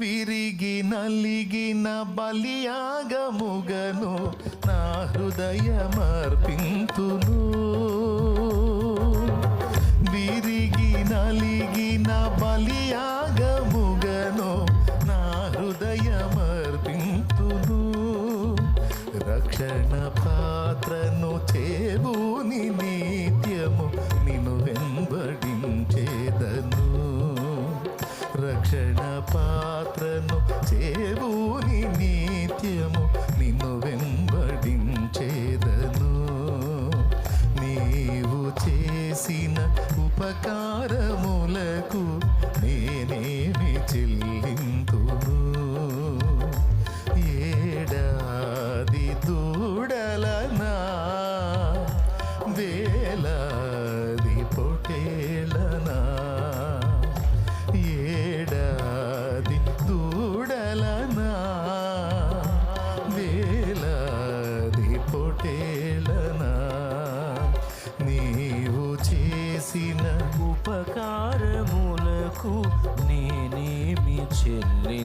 విరిగి నలిగిన బలియాగముగను నా హృదయమర్పింతును. విరిగి నలిగిన బలియాగముగను నా హృదయమర్పింతును. రక్షణ పా రక్షణ పాత్రను చేబూని నిత్యము నిన్ను వెంబడించేదను. నీవు చేసిన ఉపకారములకు నేనేమి చెల్లింతును. ఏడాది దూడలనా వేలాది పొటేళనా ఏ చేసిన ఉపకారములకు నేనేమి చెల్లి